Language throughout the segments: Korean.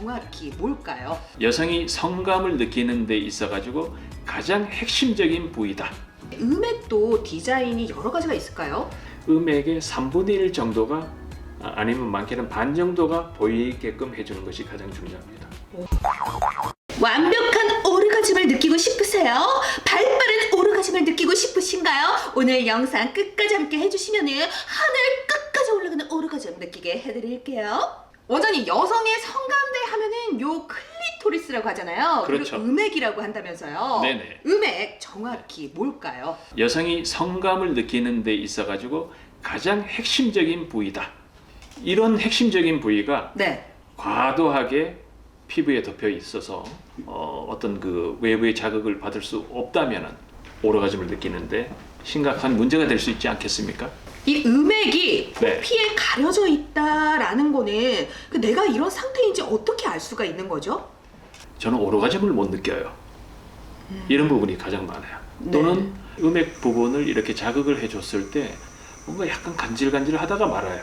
정확히 뭘까요? 여성이 성감을 느끼는 데 있어 가지고 가장 핵심적인 부위다. 음액도 디자인이 여러 가지가 있을까요? 음액의 3분의 1 정도가 아, 아니면 많게는 반 정도가 보이게끔 해주는 것이 가장 중요합니다. 완벽한 오르가즘을 느끼고 싶으세요? 발빠른 오르가즘을 느끼고 싶으신가요? 오늘 영상 끝까지 함께 해주시면 하늘 끝까지 올라가는 오르가즘 느끼게 해드릴게요. 원장님 여성의 성감대 하면은 요 클리토리스라고 하잖아요. 그렇죠. 그리고 음액이라고 한다면서요. 네네. 음액 정확히 뭘까요? 여성이 성감을 느끼는 데 있어 가지고 가장 핵심적인 부위다. 이런 핵심적인 부위가 네. 과도하게 피부에 덮여 있어서 어, 어떤 그 외부의 자극을 받을 수 없다면은 오르가즘을 느끼는데 심각한 문제가 될 수 있지 않겠습니까? 이 음액이 네. 표피에 가려져 있다라는 거는 그 내가 이런 상태인지 어떻게 알 수가 있는 거죠? 저는 오르가즘을 못 느껴요. 이런 부분이 가장 많아요. 네. 또는 음액 부분을 이렇게 자극을 해줬을 때 뭔가 약간 간질간질하다가 말아요.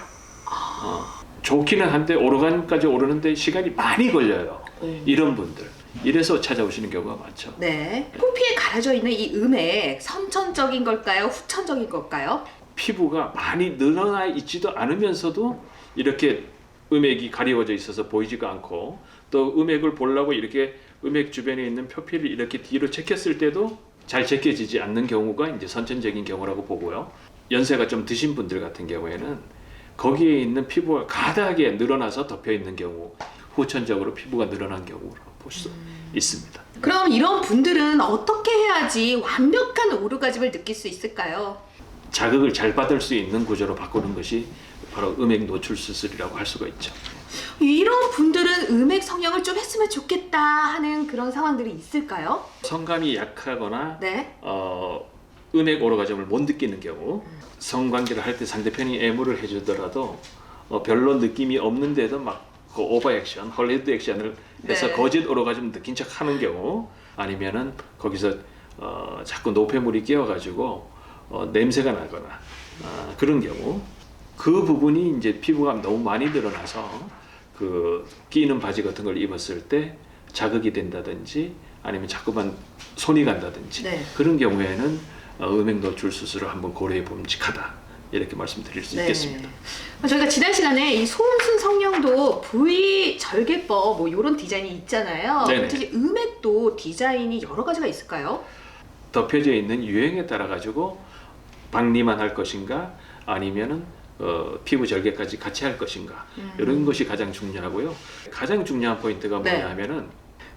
어, 좋기는 한데 오르가즘까지 오르는데 시간이 많이 걸려요. 이런 분들 이래서 찾아오시는 경우가 많죠. 네. 표피에 가려져 있는 이 음액 선천적인 걸까요? 후천적인 걸까요? 피부가 많이 늘어나 있지도 않으면서도 이렇게 음액이 가리워져 있어서 보이지가 않고 또 음액을 보려고 이렇게 음액 주변에 있는 표피를 이렇게 뒤로 제꼈을 때도 잘 제껴지지 않는 경우가 이제 선천적인 경우라고 보고요. 연세가 좀 드신 분들 같은 경우에는 거기에 있는 피부가 가다하게 늘어나서 덮여 있는 경우 후천적으로 피부가 늘어난 경우로 볼 수 있습니다. 그럼 이런 분들은 어떻게 해야지 완벽한 오르가즘을 느낄 수 있을까요? 자극을 잘 받을 수 있는 구조로 바꾸는 것이 바로 음액 노출 수술이라고 할 수가 있죠. 이런 분들은 음액 성형을 좀 했으면 좋겠다 하는 그런 상황들이 있을까요? 성감이 약하거나 네. 어, 음액 오르가즘을 못 느끼는 경우 성관계를 할 때 상대편이 애무를 해주더라도 어, 별로 느낌이 없는데도 막 그 오버 액션, 헐리우드 액션을 해서 네. 거짓 오르가즘 느낀 척 하는 경우 아니면은 거기서 어, 자꾸 노폐물이 끼어가지고 어, 냄새가 나거나 아, 그런 경우 그 부분이 이제 피부가 너무 많이 늘어나서 그 끼는 바지 같은 걸 입었을 때 자극이 된다든지 아니면 자꾸만 손이 간다든지 네. 그런 경우에는 어, 음액 노출 수술을 한번 고려해 봄직하다 이렇게 말씀드릴 수 있겠습니다. 네. 저희가 지난 시간에 이 소음순 성형도 V 절개법 뭐 이런 디자인이 있잖아요. 특히 음액도 디자인이 여러 가지가 있을까요? 덮여져 있는 유행에 따라 가지고 박리만 할 것인가 아니면은 어, 피부 절개까지 같이 할 것인가 이런 것이 가장 중요하고요. 가장 중요한 포인트가 네. 뭐냐면은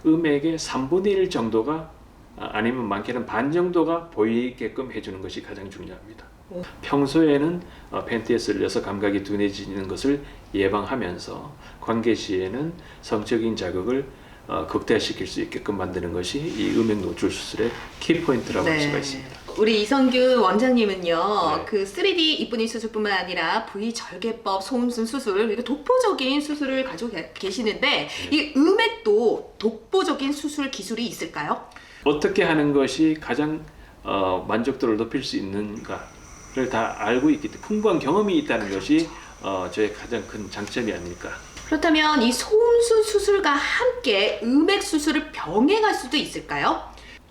음액의 3분의 1 정도가 아, 아니면 많게는 반 정도가 보이게끔 해주는 것이 가장 중요합니다. 오. 평소에는 어, 팬티에 쓸려서 감각이 둔해지는 것을 예방하면서 관계 시에는 성적인 자극을 어, 극대화시킬 수 있게끔 만드는 것이 이 음액 노출 수술의 키 포인트라고 할 수가 있습니다. 우리 이성균 원장님은요, 네. 그 3D 이쁜이 수술뿐만 아니라 V 절개법, 소음순 수술, 이거 독보적인 수술을 가지고 계- 계시는데 네. 이 음액도 독보적인 수술 기술이 있을까요? 어떻게 하는 것이 가장 어, 만족도를 높일 수 있는가를 다 알고 있기 때문에 풍부한 경험이 있다는 것이 어, 저의 가장 큰 장점이 아닐까. 그렇다면 이 소음순 수술과 함께 음액 수술을 병행할 수도 있을까요?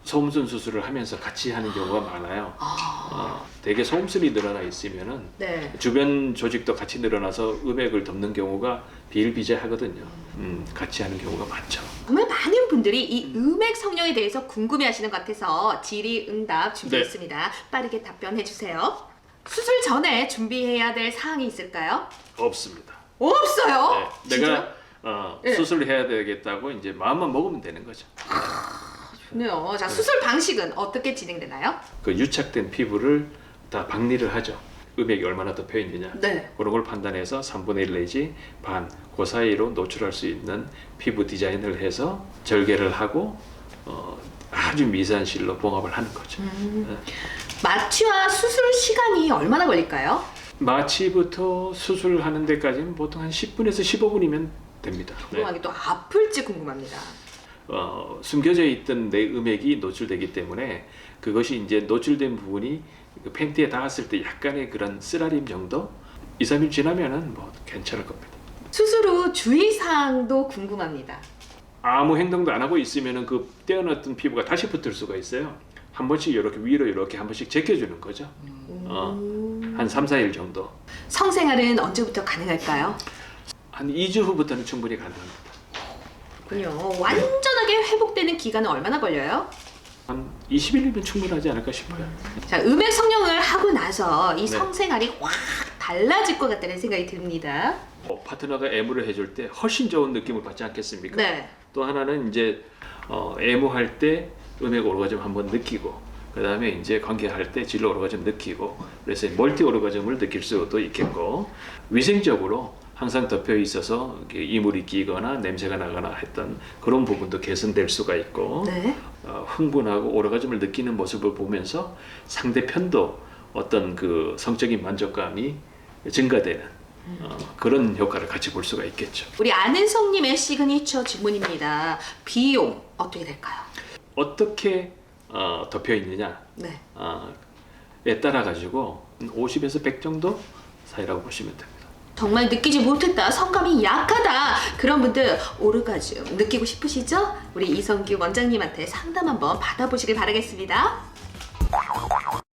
소음순 수술을 하면서 같이 하는 경우가 많아요. 어, 대개 소음순이 늘어나 있으면은 네. 주변 조직도 같이 늘어나서 음액을 덮는 경우가 비일비재하거든요. 음, 같이 하는 경우가 많죠. 정말 많은 분들이 이 음액 성형에 대해서 궁금해하시는 것 같아서 질의응답 준비했습니다. 빠르게 답변해 주세요. 수술 전에 준비해야 될 사항이 있을까요? 없습니다. 없어요. 네, 진짜요? 내가 어, 네. 수술을 해야 되겠다고 이제 마음만 먹으면 되는 거죠. 좋네요. 자 수술 방식은 어떻게 진행되나요? 그 유착된 피부를 다 박리를 하죠. 음액이 얼마나 덮여 있느냐. 네. 그런 걸 판단해서 3분의 1 내지 반, 그 사이로 노출할 수 있는 피부 디자인을 해서 절개를 하고 어, 아주 미세한 실로 봉합을 하는 거죠. 음. 마취와 수술 시간이 얼마나 걸릴까요? 마취부터 수술하는 데까지는 보통 한 10분에서 15분이면 됩니다. 네. 궁금하게 또 아플지 궁금합니다. 어, 숨겨져 있던 내 음액이 노출되기 때문에 그것이 이제 노출된 부분이 그 팬티에 닿았을 때 약간의 그런 쓰라림 정도 2, 3일 지나면은 뭐 괜찮을 겁니다. 수술 후 주의사항도 궁금합니다. 아무 행동도 안 하고 있으면은 그 떼어놨던 피부가 다시 붙을 수가 있어요. 한 번씩 이렇게 위로 이렇게 한 번씩 제껴주는 거죠. 어, 한 3, 4일 정도. 성생활은 언제부터 가능할까요? 한 2주 후부터는 충분히 가능합니다. 군요. 완전 하게 회복되는 기간은 얼마나 걸려요? 한 20일이면 충분하지 않을까 싶어요. 자, 음액 성형을 하고 나서 이 네. 성생활이 확 달라질 것 같다는 생각이 듭니다. 어, 파트너가 애무를 해줄 때 훨씬 좋은 느낌을 받지 않겠습니까? 네. 또 하나는 이제 어, 애무할 때 음액 오르가즘 한번 느끼고 그 다음에 이제 관계할 때 진로 오르가즘 느끼고 그래서 멀티 오르가즘을 느낄 수도 있겠고 위생적으로 항상 덮여 있어서 이물이 끼거나 냄새가 나거나 했던 그런 부분도 개선될 수가 있고 네. 어, 흥분하고 오르가즘을 느끼는 모습을 보면서 상대편도 어떤 그 성적인 만족감이 증가되는 어, 그런 효과를 같이 볼 수가 있겠죠. 우리 아는성님의 시그니처 질문입니다. 비용 어떻게 될까요? 어떻게 어, 덮여 있느냐 네. 어, 에 따라 가지고 50에서 100 정도 사이라고 보시면 됩니다. 정말 느끼지 못했다, 성감이 약하다 그런 분들 오르가즘 느끼고 싶으시죠? 우리 이성규 원장님한테 상담 한번 받아보시길 바라겠습니다.